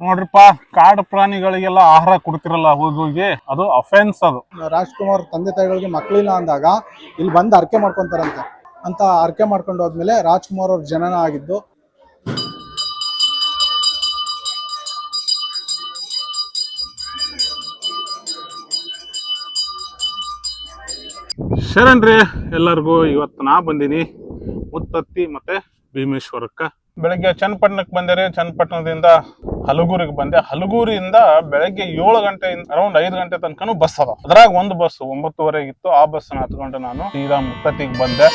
ನೋಡ್ರಿಪ್ಪ ಕಾಡು ಪ್ರಾಣಿಗಳಿಗೆಲ್ಲ ಆಹಾರ ಕೊಡ್ತಿರಲ್ಲ ಹೋಗಿ ಹೋಗಿ. ಅದು ಅಫೆನ್ಸ್ ಅದು. ರಾಜ್ಕುಮಾರ್ ತಂದೆ ತಾಯಿಗಳಿಗೆ ಮಕ್ಕಳಿಲ್ಲ ಅಂದಾಗ ಇಲ್ಲಿ ಬಂದು ಅರ್ಕೆ ಮಾಡ್ಕೊಂತಾರಂತೆ. ಅಂತ ಅರ್ಕೆ ಮಾಡ್ಕೊಂಡು ಹೋದ್ಮೇಲೆ ರಾಜ್ಕುಮಾರ್ ಅವ್ರ ಜನನ ಆಗಿದ್ದು. ಶರಣ್ರಿ ಎಲ್ಲರಿಗೂ ಇವತ್ತು ನಾ ಬಂದೀನಿ. ಮುತ್ತತ್ತಿ ಮತ್ತೆ ಭೀಮೇಶ್ವರಕ್ಕ. ಬೆಳಗ್ಗೆ ಚನ್ನಪಟ್ಟಣಕ್ಕೆ ಬಂದೆ ಚನ್ನಪಟ್ಟಣದಿಂದ ಹಲಗೂರಿಗೆ ಬಂದೆ. ಹಲಗೂರಿಯಿಂದ ಬೆಳಗ್ಗೆ ಏಳು ಗಂಟೆಯಿಂದ ಅರೌಂಡ್ ಐದು ಗಂಟೆ ತನಕನೂ ಬಸ್ ಅದ. ಅದ್ರಾಗ ಒಂದು ಬಸ್ ಒಂಬತ್ತುವರೆಗೆ ಇತ್ತು. ಆ ಬಸ್ ಹತ್ಕೊಂಡು ನಾನು. ಸೀದಾ ಮುತ್ತತಿಗೆ ಬಂದೆ.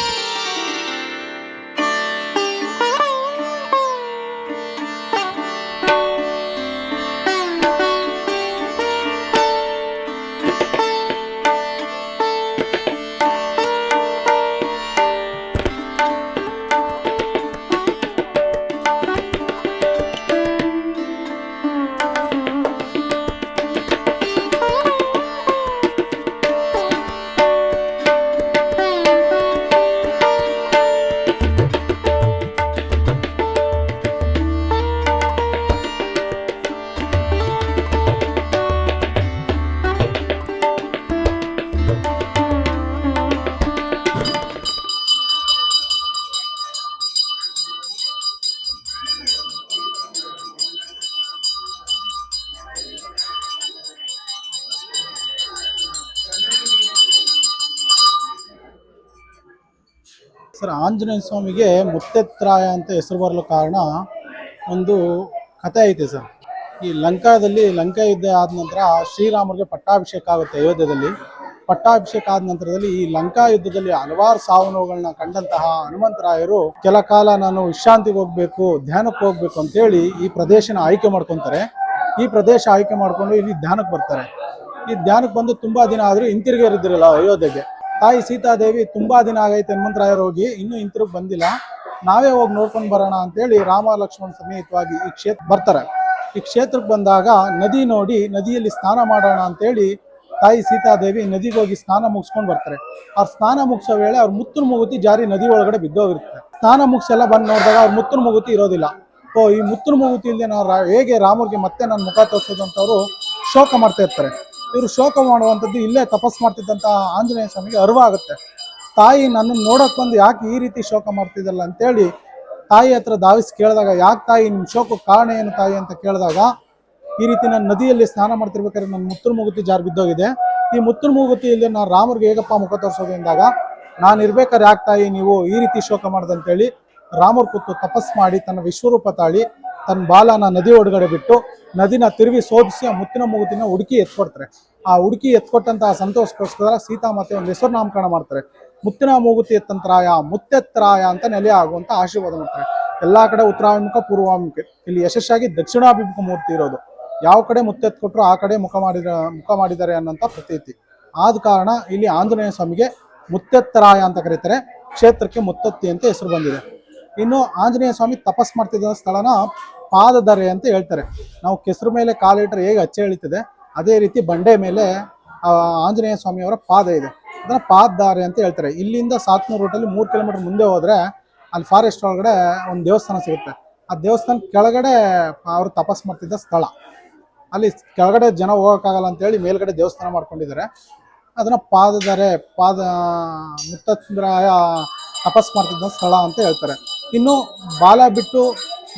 ಸರ್, ಆಂಜನೇಯ ಸ್ವಾಮಿಗೆ ಮುತ್ತೆತ್ರಾಯ ಅಂತ ಹೆಸರು ಬರಲು ಕಾರಣ ಒಂದು ಕಥೆ ಐತೆ ಸರ್. ಈ ಲಂಕಾದಲ್ಲಿ ಲಂಕಾ ಯುದ್ಧ ಆದ ನಂತರ ಶ್ರೀರಾಮರಿಗೆ ಪಟ್ಟಾಭಿಷೇಕ ಆಗುತ್ತೆ ಅಯೋಧ್ಯದಲ್ಲಿ. ಪಟ್ಟಾಭಿಷೇಕ ಆದ ನಂತರದಲ್ಲಿ ಈ ಲಂಕಾ ಯುದ್ಧದಲ್ಲಿ ಹಲವಾರು ಸಾವು ನೋವುಗಳನ್ನ ಕಂಡಂತಹ ಹನುಮಂತರಾಯರು, ಕೆಲ ಕಾಲ ನಾನು ವಿಶ್ರಾಂತಿಗೆ ಹೋಗ್ಬೇಕು, ಧ್ಯಾನಕ್ಕೆ ಹೋಗ್ಬೇಕು ಅಂತೇಳಿ ಈ ಪ್ರದೇಶನ ಆಯ್ಕೆ ಮಾಡ್ಕೊತಾರೆ. ಈ ಪ್ರದೇಶ ಆಯ್ಕೆ ಮಾಡ್ಕೊಂಡು ಇಲ್ಲಿ ಧ್ಯಾನಕ್ಕೆ ಬರ್ತಾರೆ. ಈ ಧ್ಯಾನಕ್ಕೆ ಬಂದು ತುಂಬಾ ದಿನ ಆದ್ರೂ ಹಿಂತಿರುಗಿರಿದ್ರಲ್ಲ ಅಯೋಧ್ಯೆಗೆ. ತಾಯಿ ಸೀತಾದೇವಿ ತುಂಬಾ ದಿನ ಆಗೈತೆ ಹನುಮಂತರಾಯರು ಹೋಗಿ, ಇನ್ನೂ ಹಿಂತಿರುಗಿ ಬಂದಿಲ್ಲ. ನಾವೇ ಹೋಗಿ ನೋಡ್ಕೊಂಡು ಬರೋಣ ಅಂತೇಳಿ ರಾಮ ಲಕ್ಷ್ಮಣ ಸಮೇತವಾಗಿ ಈ ಕ್ಷೇತ್ರ ಬರ್ತಾರೆ. ಈ ಕ್ಷೇತ್ರಕ್ಕೆ ಬಂದಾಗ ನದಿ ನೋಡಿ ನದಿಯಲ್ಲಿ ಸ್ನಾನ ಮಾಡೋಣ ಅಂತೇಳಿ ತಾಯಿ ಸೀತಾದೇವಿ ನದಿಗೆ ಹೋಗಿ ಸ್ನಾನ ಮುಗಿಸ್ಕೊಂಡು ಬರ್ತಾರೆ. ಅವ್ರ ಸ್ನಾನ ಮುಗಿಸೋ ವೇಳೆ ಅವ್ರ ಮುತ್ತನ ಮುಗುತಿ ಜಾರಿ ನದಿ ಒಳಗಡೆ ಬಿದ್ದೋಗಿರುತ್ತೆ. ಸ್ನಾನ ಮುಗಿಸೆಲ್ಲ ಬಂದು ನೋಡಿದಾಗ ಅವ್ರ ಮುತ್ತುನ ಮುಗುತಿ ಇರೋದಿಲ್ಲ. ಓ, ಈ ಮುತ್ತುನ ಮುಗುತಿ ಇಲ್ಲದೆ ರಾ- ಹೇಗೆ ರಾಮರಿಗೆ ಮತ್ತೆ ನನ್ನ ಮುಖ ತೋರಿಸೋದು ಅಂತ ಅವರು ಶೋಕ ಮಾಡ್ತಾ ಇರ್ತಾರೆ. ಇವರು ಶೋಕ ಮಾಡುವಂಥದ್ದು ಇಲ್ಲೇ ತಪಸ್ ಮಾಡ್ತಿದ್ದಂತಹ ಆಂಜನೇಯ ಸ್ವಾಮಿಗೆ ಅರಿವಾಗುತ್ತೆ. ತಾಯಿ ನನ್ನನ್ನು ನೋಡಕ್ ಬಂದು ಯಾಕೆ ಈ ರೀತಿ ಶೋಕ ಮಾಡ್ತಿದ್ದಲ್ಲ ಅಂತೇಳಿ ತಾಯಿ ಹತ್ರ ಧಾವಿಸಿ ಕೇಳಿದಾಗ, ಯಾಕೆ ತಾಯಿ ನಿಮ್ಮ ಶೋಕಕ್ಕೆ ಕಾರಣ ಏನು ತಾಯಿ ಅಂತ ಕೇಳಿದಾಗ, ಈ ರೀತಿ ನಾನು ನದಿಯಲ್ಲಿ ಸ್ನಾನ ಮಾಡ್ತಿರ್ಬೇಕಾದ್ರೆ ನನ್ನ ಮುತ್ತುರು ಮುಗುತಿ ಜಾರ್ ಬಿದ್ದೋಗಿದೆ. ಈ ಮುತ್ತುರು ಮೂಗುತಿಯಲ್ಲಿ ನಾನು ರಾಮರಿಗೆ ಹೇಗಪ್ಪ ಮುಖ ತೋರಿಸೋದು ಎಂದಾಗ, ನಾನು ಇರ್ಬೇಕಾದ್ರೆ ಯಾಕೆ ತಾಯಿ ನೀವು ಈ ರೀತಿ ಶೋಕ ಮಾಡ್ದಂತೇಳಿ ರಾಮರ್ ಕೂತು ತಪಸ್ ಮಾಡಿ ತನ್ನ ವಿಶ್ವರೂಪ ತಾಳಿ ತನ್ನ ಬಾಲನ ನದಿ ಒಳಗಡೆ ಬಿಟ್ಟು ನದಿನ ತಿರುವಿ ಶೋಧಿಸಿ ಆ ಮುತ್ತಿನ ಮೂಗುತಿನ ಹುಡುಕಿ ಎತ್ಕೊಡ್ತಾರೆ. ಆ ಹುಡುಕಿ ಎತ್ಕೊಟ್ಟಂತಹ ಸಂತೋಷಕ್ಕೋಸ್ಕರ ಮತ್ತೆ ಒಂದು ಹೆಸರು ನಾಮಕರಣ ಮಾಡ್ತಾರೆ. ಮುತ್ತಿನ ಮೂಗುತಿ ಎತ್ತಂತರಾಯ, ಮುತ್ತೆತ್ತರಾಯ ಅಂತ ನೆಲೆ ಆಗುವಂತ ಆಶೀರ್ವಾದ ಮಾಡ್ತಾರೆ. ಎಲ್ಲಾ ಕಡೆ ಉತ್ತರಾಭಿಮುಖ, ಪೂರ್ವಾಭಿಮುಖ. ಇಲ್ಲಿ ಯಶಸ್ಸಾಗಿ ದಕ್ಷಿಣಾಭಿಮುಖ ಮೂರ್ತಿ ಇರೋದು. ಯಾವ ಕಡೆ ಮುತ್ತೆತ್ ಕೊಟ್ಟರು ಆ ಕಡೆ ಮುಖ ಮಾಡಿದ, ಮುಖ ಮಾಡಿದ್ದಾರೆ ಅನ್ನೋಂಥ ಪ್ರತೀತಿ. ಆದ ಕಾರಣ ಇಲ್ಲಿ ಆಂಜನೇಯ ಸ್ವಾಮಿಗೆ ಮುತ್ತೆತ್ತರಾಯ ಅಂತ ಕರೀತಾರೆ. ಕ್ಷೇತ್ರಕ್ಕೆ ಮುತ್ತತ್ತಿ ಅಂತ ಹೆಸರು ಬಂದಿದೆ. ಇನ್ನು ಆಂಜನೇಯ ಸ್ವಾಮಿ ತಪಸ್ ಮಾಡ್ತಿದ್ದ ಸ್ಥಳನ ಪಾದದರೆ ಅಂತ ಹೇಳ್ತಾರೆ. ನಾವು ಕೆಸರು ಮೇಲೆ ಕಾಲಿಟ್ರೆ ಹೇಗೆ ಅಚ್ಚೆ ಎಳಿತದೆ? ಅದೇ ರೀತಿ ಬಂಡೆ ಮೇಲೆ ಆಂಜನೇಯ ಸ್ವಾಮಿಯವರ ಪಾದ ಇದೆ. ಅದನ್ನ ಪಾದದಾರೆ ಅಂತ ಹೇಳ್ತಾರೆ. ಇಲ್ಲಿಂದ ಸಾತ್ನೂರು ರೂಟಲ್ಲಿ ಮೂರು ಕಿಲೋಮೀಟರ್ ಮುಂದೆ ಹೋದ್ರೆ ಅಲ್ಲಿ ಫಾರೆಸ್ಟ್ ಒಳಗಡೆ ಒಂದು ದೇವಸ್ಥಾನ ಸಿಗುತ್ತೆ. ಆ ದೇವಸ್ಥಾನ ಕೆಳಗಡೆ ಅವರು ತಪಸ್ ಮಾಡ್ತಿದ್ದ ಸ್ಥಳ. ಅಲ್ಲಿ ಕೆಳಗಡೆ ಜನ ಹೋಗೋಕ್ಕಾಗಲ್ಲ ಅಂತೇಳಿ ಮೇಲ್ಗಡೆ ದೇವಸ್ಥಾನ ಮಾಡ್ಕೊಂಡಿದ್ದಾರೆ. ಅದನ್ನ ಪಾದದರೆ ಪಾದ ಮುತ್ತಂದ್ರ ತಪಸ್ ಮಾಡ್ತಿದ್ದ ಸ್ಥಳ ಅಂತ ಹೇಳ್ತಾರೆ. ಇನ್ನು ಬಾಲ ಬಿಟ್ಟು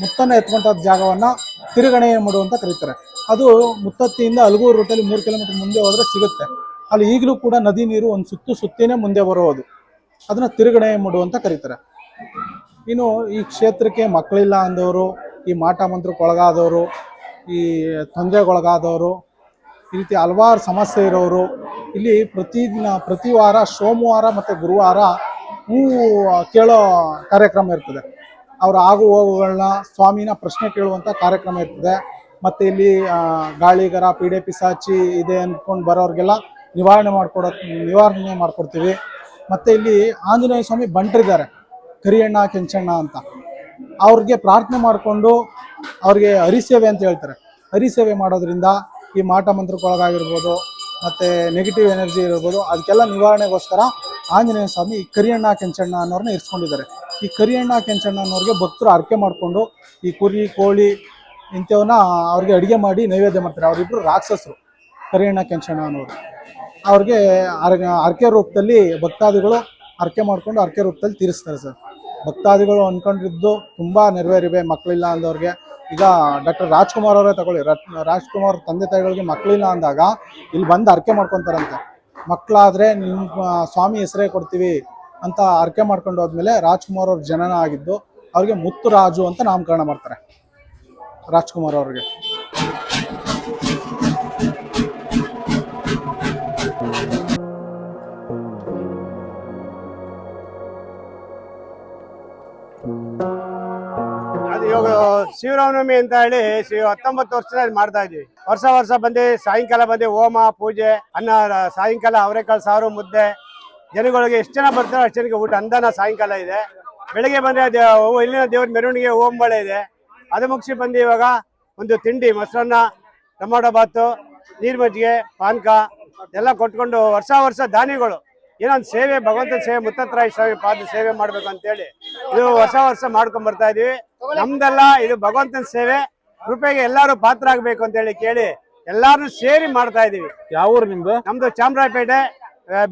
ಮುತ್ತನ್ನ ಎತ್ಕೊಂಡ ಜಾಗವನ್ನ ತಿರುಗಣೆ ಮಡು ಅಂತ ಕರೀತಾರೆ. ಅದು ಮುತ್ತತ್ತಿಯಿಂದ ಅಲಗೂರು ರೂಟಲ್ಲಿ ಮೂರು ಕಿಲೋಮೀಟರ್ ಮುಂದೆ ಹೋದರೆ ಸಿಗುತ್ತೆ. ಅಲ್ಲಿ ಈಗಲೂ ಕೂಡ ನದಿ ನೀರು ಒಂದು ಸುತ್ತು ಸುತ್ತಿನೇ ಮುಂದೆ ಬರೋದು. ಅದನ್ನ ತಿರುಗಣೆ ಮಡು ಅಂತ ಕರೀತಾರೆ. ಇನ್ನು ಈ ಕ್ಷೇತ್ರಕ್ಕೆ ಮಕ್ಕಳಿಲ್ಲ ಅಂದವರು, ಈ ಮಾಟ ಮಂತ್ರಕ್ಕೊಳಗಾದವರು, ಈ ತೊಂದರೆಗೊಳಗಾದವರು ಈ ರೀತಿ ಹಲವಾರು ಸಮಸ್ಯೆ ಇರೋರು, ಇಲ್ಲಿ ಪ್ರತಿದಿನ, ಪ್ರತಿ ವಾರ ಸೋಮವಾರ ಮತ್ತು ಗುರುವಾರ ಹೂ ಕೇಳೋ ಕಾರ್ಯಕ್ರಮ ಇರ್ತದೆ. ಅವರ ಆಗು ಹೋಗುಗಳನ್ನ ಸ್ವಾಮಿನ ಪ್ರಶ್ನೆ ಕೇಳುವಂಥ ಕಾರ್ಯಕ್ರಮ ಇರ್ತದೆ. ಮತ್ತು ಇಲ್ಲಿ ಗಾಳಿಗರ, ಪೀಡೆ ಪಿಸಾಚಿ ಇದೆ ಅಂದ್ಕೊಂಡು ಬರೋರಿಗೆಲ್ಲ ನಿವಾರಣೆ ಮಾಡ್ಕೊಡೋ, ನಿವಾರಣೆ ಮಾಡಿಕೊಡ್ತೀವಿ. ಮತ್ತು ಇಲ್ಲಿ ಆಂಜನೇಯ ಸ್ವಾಮಿ ಬಂಟರಿದ್ದಾರೆ, ಕರಿಯಣ್ಣ, ಕೆಂಚಣ್ಣ ಅಂತ. ಅವ್ರಿಗೆ ಪ್ರಾರ್ಥನೆ ಮಾಡಿಕೊಂಡು ಅವ್ರಿಗೆ ಹರಿಸೇವೆ ಅಂತ ಹೇಳ್ತಾರೆ. ಹರಿಸೇವೆ ಮಾಡೋದ್ರಿಂದ ಈ ಮಾಟ ಮಂತ್ರಕ್ಕೊಳಗಾಗಿರ್ಬೋದು, ಮತ್ತು ನೆಗೆಟಿವ್ ಎನರ್ಜಿ ಇರ್ಬೋದು, ಅದಕ್ಕೆಲ್ಲ ನಿವಾರಣೆಗೋಸ್ಕರ ಆಂಜನೇಯ ಸ್ವಾಮಿ ಕರಿಯಣ್ಣ, ಕೆಂಚಣ್ಣ ಅನ್ನೋರನ್ನ ಇರಿಸ್ಕೊಂಡಿದ್ದಾರೆ. ಈ ಕರಿಯಣ್ಣ ಕೆಂಚಣ್ಣ ಅನ್ನೋರಿಗೆ ಭಕ್ತರು ಅರ್ಕೆ ಮಾಡಿಕೊಂಡು ಈ ಕುರಿ, ಕೋಳಿ ಇಂಥವನ್ನ ಅವ್ರಿಗೆ ಅಡುಗೆ ಮಾಡಿ ನೈವೇದ್ಯ ಮಾಡ್ತಾರೆ. ಅವರಿಬ್ರು ರಾಕ್ಷಸರು, ಕರಿಯಣ್ಣ, ಕೆಂಚಣ್ಣ ಅನ್ನೋರು. ಅವ್ರಿಗೆ ಅರ್ ಅರ್ಕೆ ರೂಪದಲ್ಲಿ ಭಕ್ತಾದಿಗಳು ಅರ್ಕೆ ಮಾಡಿಕೊಂಡು ಅರ್ಕೆ ರೂಪದಲ್ಲಿ ತೀರಿಸ್ತಾರೆ ಸರ್. ಭಕ್ತಾದಿಗಳು ಅಂದ್ಕೊಂಡಿದ್ದು ತುಂಬ ನೆರವೇರಿವೆ, ಮಕ್ಕಳಿಲ್ಲ ಅಂದವ್ರಿಗೆ. ಈಗ ಡಾಕ್ಟರ್ ರಾಜ್ಕುಮಾರ್ ಅವರೇ ತಗೊಳ್ಳಿ. ರಾಜ್ಕುಮಾರ್ ತಂದೆ ತಾಯಿಗಳಿಗೆ ಮಕ್ಕಳಿಲ್ಲ ಅಂದಾಗ ಇಲ್ಲಿ ಬಂದು ಅರ್ಕೆ ಮಾಡ್ಕೊತಾರಂತೆ. ಮಕ್ಕಳಾದರೆ ನಿಮ್ಮ ಸ್ವಾಮಿ ಹೆಸರೇ ಕೊಡ್ತೀವಿ ಅಂತ ಆರ್ಕೆ ಮಾಡ್ಕೊಂಡು ಹೋದ್ಮೇಲೆ ರಾಜ್ಕುಮಾರ್ ಅವ್ರ ಜನನ ಆಗಿದ್ದು ಅವ್ರಿಗೆ ಮುತ್ತು ರಾಜು ಅಂತ ನಾಮಕರಣ ಮಾಡ್ತಾರೆ. ರಾಜ್ಕುಮಾರ್ ಅವ್ರಿಗೆ. ಇವಾಗ ಶಿವರಾಮನವಮಿ ಅಂತ ಹೇಳಿ ಶಿವ ಹತ್ತೊಂಬತ್ತು ವರ್ಷದಲ್ಲಿ ಮಾಡ್ತಾ ಇದೀವಿ ವರ್ಷ ವರ್ಷ ಬಂದು ಸಾಯಂಕಾಲ ಬಂದು ಹೋಮ, ಪೂಜೆ, ಅನ್ನ ಸಾಯಂಕಾಲ ಅವರೆಕಾಳು ಸಾರು, ಮುದ್ದೆ ಜನಗಳಿಗೆ ಎಷ್ಟು ಜನ ಬರ್ತಾರೆ ಅಷ್ಟು ಜನಕ್ಕೆ ಊಟ. ಅಂದಾನ ಸಾಯಂಕಾಲ ಇದೆ. ಬೆಳಗ್ಗೆ ಬಂದ್ರೆ ಇಲ್ಲಿನ ದೇವ್ರ ಮೆರವಣಿಗೆ ಓಂಬಳೆ ಇದೆ. ಅದು ಮುಗಿಸಿ ಬಂದು ಇವಾಗ ಒಂದು ತಿಂಡಿ ಮೊಸರನ್ನ ಟೊಮೊಟೊ ಬಾತು ನೀರು ಮಜ್ಜಿಗೆ ಪಾನಕ ಎಲ್ಲ ಕೊಟ್ಕೊಂಡು ವರ್ಷ ವರ್ಷ ದಾನಿಗಳು ಏನೊಂದು ಸೇವೆ ಭಗವಂತನ ಸೇವೆ ಮುತ್ತತ್ರಾಯ ಸ್ವಾಮಿ ಪಾದ ಸೇವೆ ಮಾಡ್ಬೇಕು ಅಂತೇಳಿ ಇದು ವರ್ಷ ವರ್ಷ ಮಾಡ್ಕೊಂಡ್ ಬರ್ತಾ ಇದೀವಿ. ನಮ್ದೆಲ್ಲ ಇದು ಭಗವಂತನ ಸೇವೆ. ಕೃಪೆಗೆ ಎಲ್ಲಾರು ಪಾತ್ರ ಆಗ್ಬೇಕು ಅಂತ ಹೇಳಿ ಕೇಳಿ ಎಲ್ಲಾರು ಸೇರಿ ಮಾಡ್ತಾ ಇದೀವಿ. ಯಾವ ಊರು ನಿಮ್ದು? ನಮ್ದು ಚಾಮರಾಜಪೇಟೆ ಆ,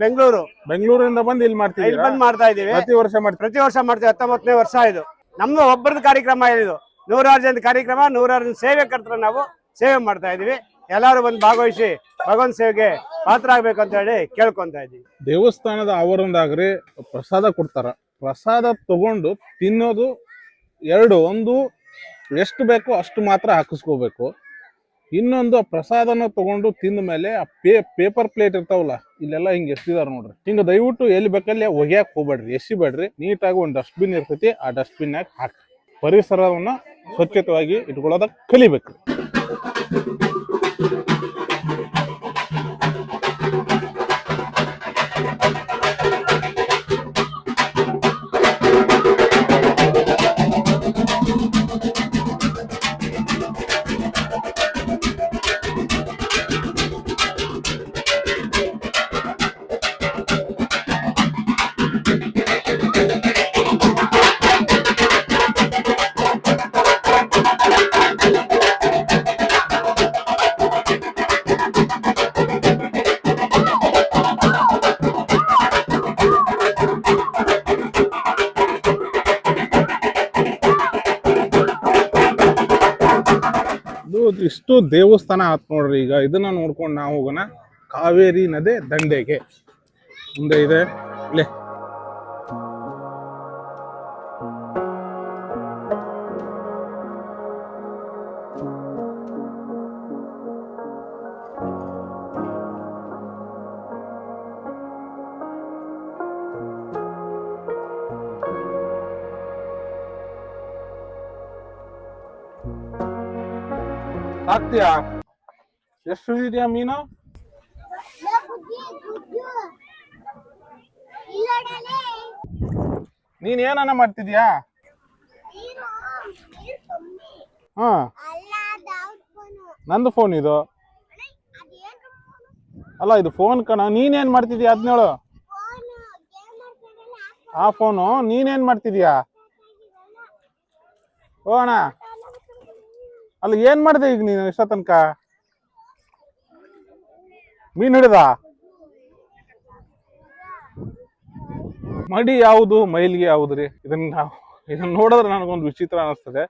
ಬೆಂಗಳೂರು. ಬೆಂಗಳೂರಿಂದ ಬಂದು ಇಲ್ಲಿ ಮಾಡ್ತೀವಿ ಇಲ್ಲಿ ಬಂದ್ ಮಾಡ್ತಾ ಇದೀವಿ ಪ್ರತಿ ವರ್ಷ ಮಾಡ್ತೀವಿ ಪ್ರತಿ ವರ್ಷ ಮಾಡ್ತೀವಿ ಹತ್ತೊಂಬತ್ತನೇ ವರ್ಷ ಇದು. ನಮ್ದು ಒಬ್ಬರದ ಕಾರ್ಯಕ್ರಮ ಇದು. ನೂರಾರು ಜನ ಕಾರ್ಯಕ್ರಮ ನೂರಾರು ಜನ ಸೇವೆಕರ್ತರ ನಾವು ಸೇವೆ ಮಾಡ್ತಾ ಇದೀವಿ ಎಲ್ಲಾರು ಬಂದು ಭಾಗವಹಿಸಿ ಭಗವಂತ ಸೇವೆಗೆ ಪಾತ್ರ ಆಗ್ಬೇಕು ಅಂತ ಹೇಳಿ ಕೇಳ್ಕೊಂತ ಇದೀವಿ ದೇವಸ್ಥಾನದ ಆವರಣದಾಗ್ರಿ ಪ್ರಸಾದ ಕೊಡ್ತಾರ. ಪ್ರಸಾದ ತಗೊಂಡು ತಿನ್ನೋದು ಎರಡು ಒಂದು ಎಷ್ಟು ಬೇಕೋ ಅಷ್ಟು ಮಾತ್ರ ಹಾಕಿಸ್ಕೋಬೇಕು. ಇನ್ನೊಂದು ಪ್ರಸಾದನ ತಗೊಂಡು ತಿಂದ ಮೇಲೆ ಆ ಪೇ ಪೇಪರ್ ಪ್ಲೇಟ್ ಇರ್ತಾವಲ್ಲ, ಇಲ್ಲೆಲ್ಲ ಹಿಂಗ್ ಎಸ್ತಿದಾರ ನೋಡ್ರಿ. ಹಿಂಗ ದಯವಿಟ್ಟು ಎಲ್ಲಿ ಬೇಕಲ್ಲಿ ಒಗ್ಯಾಕ್ ಹೋಗ್ಬೇಡ್ರಿ, ಎಸಿಬೇಡ್ರಿ. ನೀಟಾಗಿ ಒಂದು ಡಸ್ಟ್ಬಿನ್ ಇರ್ತೈತಿ, ಆ ಡಸ್ಟ್ಬಿನ್ ಆಗಿ ಹಾಕಿ. ಪರಿಸರವನ್ನ ಸ್ವಚ್ಛತವಾಗಿ ಇಟ್ಕೊಳ್ಳೋದಕ್ಕೆ ಕಲಿಬೇಕು. ಇಷ್ಟು ದೇವಸ್ಥಾನ ಆತ್ ನೋಡ್ರಿ ಈಗ. ಇದನ್ನ ನೋಡ್ಕೊಂಡು ನಾವು ಹೋಗೋಣ. ಕಾವೇರಿ ನದಿ ದಂಡೆಗೆ. ಮುಂದೆ ಇದೆ. ಇಲ್ಲೇ. ಸಾಕ್ತಿಯಾ ಎಷ್ಟು ಇದೆಯಾ ಮೀನು? ನೀನ್ ಏನನ್ನ ಮಾಡ್ತಿದ್ಯಾ? ಹಾ. ನಂದು ಫೋನ್ ಇದು. ಅಲ್ಲ, ಇದು ಫೋನ್ ಕಣ. ನೀನೇನ್ ಮಾಡ್ತಿದ್ಯಾ? ಅದ್ನೇಳು ಆ ಫೋನು ನೀನೇನ್ ಮಾಡ್ತಿದ್ಯಾ? ಓ, ಅಣ್ಣ. ಅಲ್ಲ ಏನ್ ಮಾಡಿದೆ ಈಗ ನೀನು ಇಷ್ಟ ತನಕ? ಮೀನ್ ಹಿಡಿದ? ಮಡಿ ಯಾವುದು, ಮೈಲ್ಗೆ ಯಾವುದು ರೀ? ಇದನ್ನ ನಾವು ಇದನ್ನ ನೋಡಿದ್ರೆ ನನಗೊಂದು ವಿಚಿತ್ರ ಅನಿಸ್ತದೆ.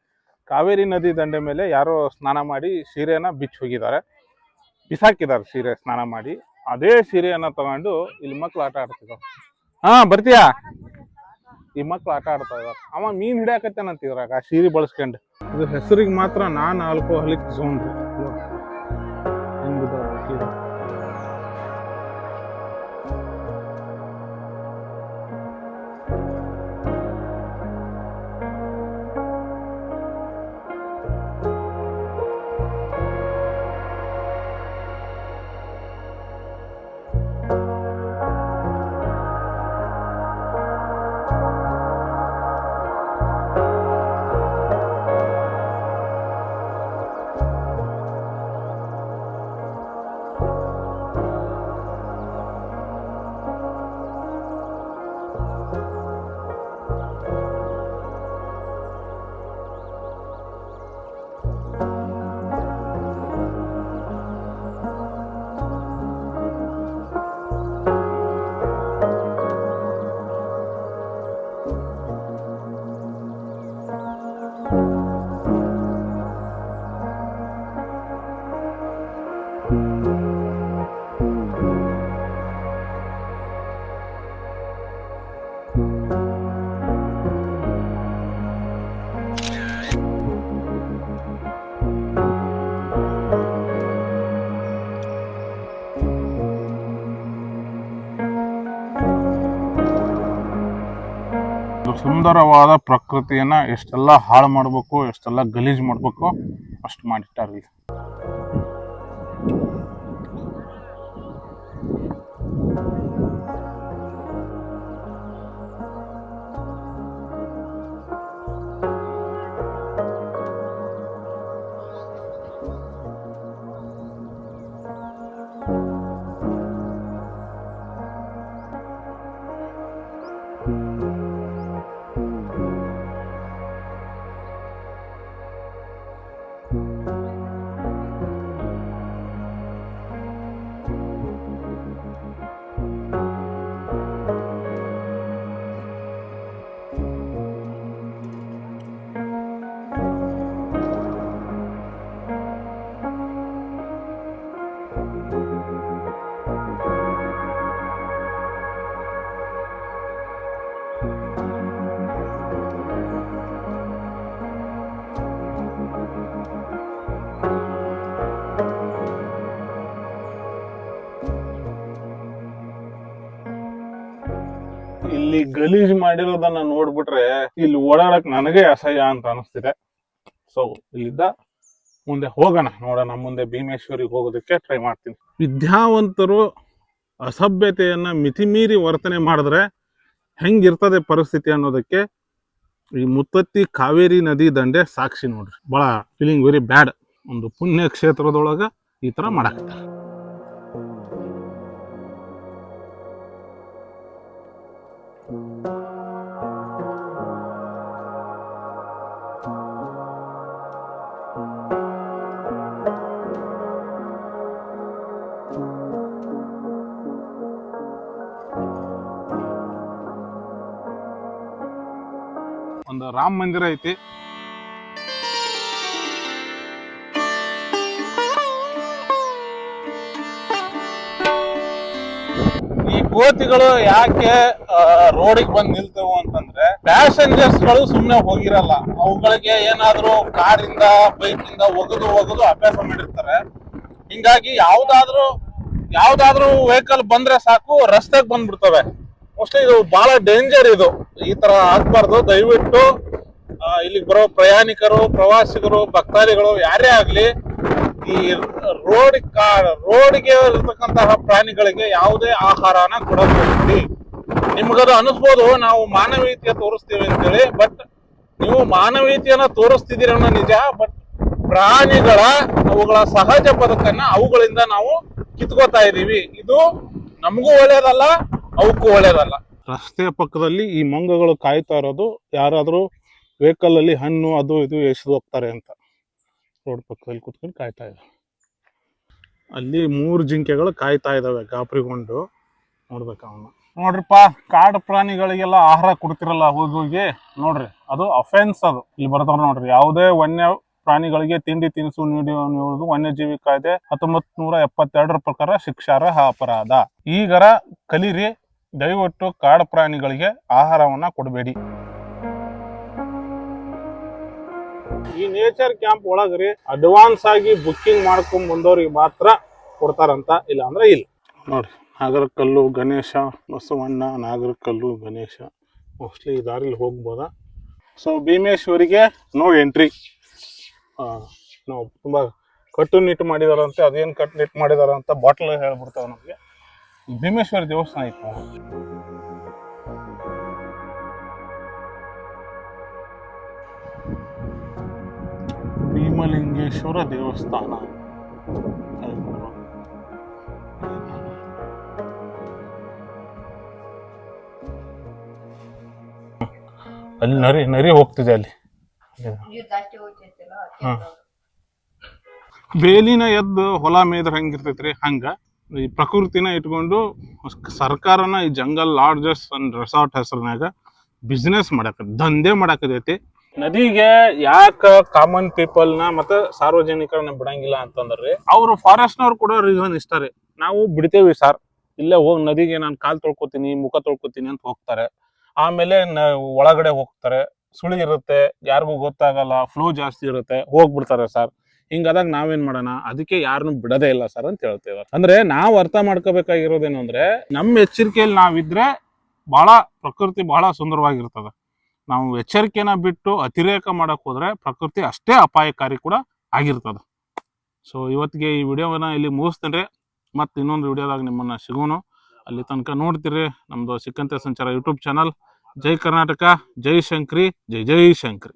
ಕಾವೇರಿ ನದಿ ದಂಡೆ ಮೇಲೆ ಯಾರೋ ಸ್ನಾನ ಮಾಡಿ ಸೀರೆನ ಬಿಚ್ಚಿ ಹೋಗಿದ್ದಾರೆ. ಬಿಸಾಕಿದ್ದಾರೆ ಸೀರೆ ಸ್ನಾನ ಮಾಡಿ. ಅದೇ ಸೀರೆಯನ್ನ ತಗೊಂಡು ಇಲ್ಲಿ ಮಕ್ಳು ಆಟ ಆಡ್ತಿದ್ದಾರೆ. ಹಾ, ಬರ್ತೀಯಾ? ಈ ಮಕ್ಳು ಆಟ ಆಡ್ತಾ ಇದಾರೆ. ಅವ ಮೀನ್ ಹಿಡಿಯಾಕತ್ತೇನಂತಿದ್ರಾಗ ಆ ಸೀರೆ ಬಳಸ್ಕೊಂಡು. ಇದು ಹೆಸರಿಗೆ ಮಾತ್ರ ನಾನ್ ಆಲ್ಕೋಹಾಲಿಕ್ ಝೋನ್ ರೀ. ಸುಂದರವಾದ ಪ್ರಕೃತಿಯನ್ನ ಎಷ್ಟೆಲ್ಲ ಹಾಳು ಮಾಡ್ಬೇಕು ಎಷ್ಟೆಲ್ಲ ಗಲೀಜ್ ಮಾಡ್ಬೇಕು ಅಷ್ಟು ಮಾಡಿಟ್ಟಾರ ಗಲೀಜ್ ಮಾಡಿರೋದನ್ನ ನೋಡ್ಬಿಟ್ರೆ ಇಲ್ಲಿ ಓಡಾಡಕ್ ನನಗೆ ಅಸಹ್ಯ ಅಂತ ಅನಿಸ್ತಿದೆ. ಸೊ ಇಲ್ಲಿದ್ದ ಮುಂದೆ ಹೋಗೋಣ, ನೋಡೋಣ, ಮುಂದೆ ಭೀಮೇಶ್ವರಿಗೆ ಹೋಗೋದಕ್ಕೆ ಟ್ರೈ ಮಾಡ್ತೀನಿ. ವಿದ್ಯಾವಂತರು ಅಸಭ್ಯತೆಯನ್ನ ಮಿತಿಮೀರಿ ವರ್ತನೆ ಮಾಡಿದ್ರೆ ಹೆಂಗಿರ್ತದೆ ಪರಿಸ್ಥಿತಿ ಅನ್ನೋದಕ್ಕೆ ಈ ಮುತ್ತತ್ತಿ ಕಾವೇರಿ ನದಿ ದಂಡೆ ಸಾಕ್ಷಿ ನೋಡ್ರಿ. ಬಹಳ ಫೀಲಿಂಗ್ ವೆರಿ ಬ್ಯಾಡ್ ಒಂದು ಪುಣ್ಯ ಕ್ಷೇತ್ರದೊಳಗ ಈ ತರ ಮಾಡಾಕತ್ತಾರೆ. ರಾಮ ಮಂದಿರ ಐತಿ. ಈ ಕೋತಿಗಳು ಯಾಕೆ ರೋಡಿಗೆ ಬಂದ್ ನಿಲ್ತವು ಅಂತಂದ್ರೆ ಪ್ಯಾಸೆಂಜರ್ಸ್ಗಳು ಸುಮ್ಮನೆ ಹೋಗಿರಲ್ಲ. ಅವುಗಳಿಗೆ ಏನಾದ್ರೂ ಕಾರಿಂದ ಬೈಕ್ ಇಂದ ಒಗದು ಒಗದು ಅಭ್ಯಾಸ ಮಾಡಿರ್ತಾರೆ. ಹಿಂಗಾಗಿ ಯಾವ್ದಾದ್ರೂ ಯಾವ್ದಾದ್ರೂ ವೆಹಿಕಲ್ ಬಂದ್ರೆ ಸಾಕು, ರಸ್ತೆಗೆ ಬಂದ್ಬಿಡ್ತವೆ. ಮೋಸ್ಟ್ಲಿ ಇದು ಬಹಳ ಡೇಂಜರ್ ಇದು. ಈ ತರ ಆಗ್ಬಾರ್ದು. ದಯವಿಟ್ಟು ಇಲ್ಲಿಗೆ ಬರೋ ಪ್ರಯಾಣಿಕರು, ಪ್ರವಾಸಿಗರು, ಭಕ್ತಾದಿಗಳು, ಯಾರೇ ಆಗಲಿ, ಈ ರೋಡ್ ರೋಡ್ಗೆ ಇರತಕ್ಕಂತಹ ಪ್ರಾಣಿಗಳಿಗೆ ಯಾವುದೇ ಆಹಾರನ ಕೊಡಬೇಡಿ. ನಿಮ್ಗದು ಅನಿಸ್ಬೋದು, ನಾವು ಮಾನವೀಯತೆ ತೋರಿಸ್ತೀವಿ ಅಂತೇಳಿ ಬಟ್ ನೀವು ಮಾನವೀಯತೆಯನ್ನ ತೋರಿಸ್ತಿದ್ದೀರ ಅನ್ನೋ ನಿಜ ಬಟ್ ಪ್ರಾಣಿಗಳ, ಅವುಗಳ ಸಹಜ ಬದುಕನ್ನ ಅವುಗಳಿಂದ ನಾವು ಕಿತ್ಕೋತಾ ಇದೀವಿ. ಇದು ನಮಗೂ ಒಳ್ಳೇದಲ್ಲ ಅವಕ್ಕೂ ಒಳ್ಳೇದಲ್ಲ. ರಸ್ತೆಯ ಪಕ್ಕದಲ್ಲಿ ಈ ಮಂಗಗಳು ಕಾಯ್ತಾ ಇರೋದು, ಯಾರಾದರೂ ವೆಹಿಕಲ್ ಅಲ್ಲಿ ಹಣ್ಣು, ಅದು, ಇದು ಎಸೆದು ಹೋಗ್ತಾರೆ ಅಂತ. ರೋಡ್ ಪಕ್ಕದಲ್ಲಿ ಕುತ್ಕೊಂಡು ಕಾಯ್ತಾ ಇದ್ದಾರೆ. ಅಲ್ಲಿ ಮೂರು ಜಿಂಕೆಗಳು ಕಾಯ್ತಾ ಇದಾವೆ ಗಾಬರಿಗೊಂಡು. ನೋಡ್ಬೇಕು ಅವನ್ನ. ನೋಡ್ರಿಪ್ಪ, ಕಾಡು ಪ್ರಾಣಿಗಳಿಗೆಲ್ಲ ಆಹಾರ ಕೊಡ್ತಿರಲ್ಲ ಹೋಗಿ ನೋಡ್ರಿ, ಅದು ಅಫೆನ್ಸ್ ಅದು. ಇಲ್ಲಿ ಬರ್ತಾರೆ ನೋಡ್ರಿ, ಯಾವುದೇ ವನ್ಯ ಪ್ರಾಣಿಗಳಿಗೆ ತಿಂಡಿ ತಿನಿಸು ನೀಡಿ ವನ್ಯಜೀವಿ ಕಾಯ್ದೆ ಹತ್ತೊಂಬತ್ ನೂರ ಎಪ್ಪತ್ತೆರಡರ ಪ್ರಕಾರ ಶಿಕ್ಷಾರ್ಹ ಅಪರಾಧ. ಈಗರ ಕಲೀರಿ ದಯವಿಟ್ಟು ಕಾಡು ಪ್ರಾಣಿಗಳಿಗೆ ಆಹಾರವನ್ನ ಕೊಡಬೇಡಿ. ಈ ನೇಚರ್ ಕ್ಯಾಂಪ್ ಒಳಗ್ರಿ ಅಡ್ವಾನ್ಸ್ ಆಗಿ ಬುಕ್ಕಿಂಗ್ ಮಾಡ್ಕೊಂಡ್ ಬಂದವ್ರಿಗೆ ಮಾತ್ರ ಕೊಡ್ತಾರಂತ ಇಲ್ಲ ಅಂದ್ರೆ ಇಲ್ಲ. ನೋಡ್ರಿ, ನಾಗರಕಲ್ಲು, ಗಣೇಶ, ಬಸವಣ್ಣ, ನಾಗರಕಲ್ಲು, ಗಣೇಶ ಮೋಸ್ಟ್ಲಿ ಈ ದಾರಿಲಿ ಹೋಗ್ಬೋದಾ? ಸೊ ಭೀಮೇಶ್ವರಿಗೆ ನೋ ಎಂಟ್ರಿ ನಾವು ತುಂಬ ಕಟ್ಟುನಿಟ್ಟು ಮಾಡಿದಾರಂತೆ, ಅದೇನು ಕಟ್ಟುನಿಟ್ಟು ಮಾಡಿದಾರಂತ ಬಾಟ್ಲ್ ಹೇಳ್ಬಿಡ್ತಾವೆ ನಮಗೆ. ಭೀಮೇಶ್ವರ ದೇವಸ್ಥಾನ ಇತ್ತು. ಭೀಮಲಿಂಗೇಶ್ವರ ದೇವಸ್ಥಾನ ಅಲ್ಲಿ ನರಿ ನರಿ ಹೋಗ್ತಿದೆ ಅಲ್ಲಿ. ಬೇಲಿನ ಎದ್ದು ಹೊಲ ಮೇದ್ರ ಹೆಂಗಿರ್ತೈತ್ರಿ ಹಂಗ ಈ ಪ್ರಕೃತಿನ ಇಟ್ಕೊಂಡು ಸರ್ಕಾರನ ಈ ಜಂಗಲ್ ಲಾಡ್ಜಸ್ ಅಂಡ್ ರೆಸಾರ್ಟ್ ಹೆಸರಿನಾಗ ಬಿಸ್ನೆಸ್ ಮಾಡಕ ದಂಧೆ ಮಾಡಕತೈತಿ ನದಿಗೆ ಯಾಕ ಕಾಮನ್ ಪೀಪಲ್ನ ಮತ್ತೆ ಸಾರ್ವಜನಿಕರನ್ನ ಬಿಡಂಗಿಲ್ಲ ಅಂತಂದ್ರೆ, ಅವ್ರು ಫಾರೆಸ್ಟ್ನವ್ರು ಕೂಡ ರೀಸನ್ ಇಷ್ಟ ರೀ. ನಾವು ಬಿಡ್ತೇವಿ ಸರ್ ಇಲ್ಲೇ ಹೋಗಿ ನದಿಗೆ ನಾನು ಕಾಲ್ ತೊಳ್ಕೊತೀನಿ, ಮುಖ ತೊಳ್ಕೊತೀನಿ ಅಂತ ಹೋಗ್ತಾರೆ. ಆಮೇಲೆ ಒಳಗಡೆ ಹೋಗ್ತಾರೆ. ಸುಳಿ ಇರುತ್ತೆ, ಯಾರಿಗೂ ಗೊತ್ತಾಗಲ್ಲ ಫ್ಲೋ ಜಾಸ್ತಿ ಇರುತ್ತೆ, ಹೋಗ್ಬಿಡ್ತಾರೆ ಸರ್ ಹಿಂಗಾದಾಗ ನಾವೇನ್ ಮಾಡೋಣ? ಅದಕ್ಕೆ ಯಾರನ್ನು ಬಿಡದೇ ಇಲ್ಲ ಸರ್ ಅಂತ ಹೇಳ್ತೇವೆ ಅಂದ್ರೆ ನಾವು ಅರ್ಥ ಮಾಡ್ಕೋಬೇಕಾಗಿರೋದೇನು ಅಂದ್ರೆ ನಮ್ಮ ಎಚ್ಚರಿಕೆಯಲ್ಲಿ ನಾವಿದ್ರೆ ಬಹಳ ಪ್ರಕೃತಿ ಬಹಳ ಸುಂದರವಾಗಿರ್ತದೆ. ನಾವು ಎಚ್ಚರಿಕೆನ ಬಿಟ್ಟು ಅತಿರೇಕ ಮಾಡಕ್ ಹೋದ್ರೆ ಪ್ರಕೃತಿ ಅಷ್ಟೇ ಅಪಾಯಕಾರಿ ಕೂಡ ಆಗಿರ್ತದ. ಸೊ ಇವತ್ತಿಗೆ ಈ ವಿಡಿಯೋವನ್ನ ಇಲ್ಲಿ ಮುಗಿಸ್ತೇನೆ ಮತ್ತೆ ಇನ್ನೊಂದು ವಿಡಿಯೋದಾಗ ನಿಮ್ಮನ್ನ ಸಿಗೋಣ ಅಲ್ಲಿ ತನಕ ನೋಡ್ತೀರಿ ನಮ್ದು ಸಿಕ್ಕಂತೆ ಸಂಚಾರ ಯೂಟ್ಯೂಬ್ ಚಾನಲ್. ಜೈ ಕರ್ನಾಟಕ, ಜೈ ಶಂಕ್ರಿ, ಜೈ ಜೈ ಶಂಕ್ರಿ.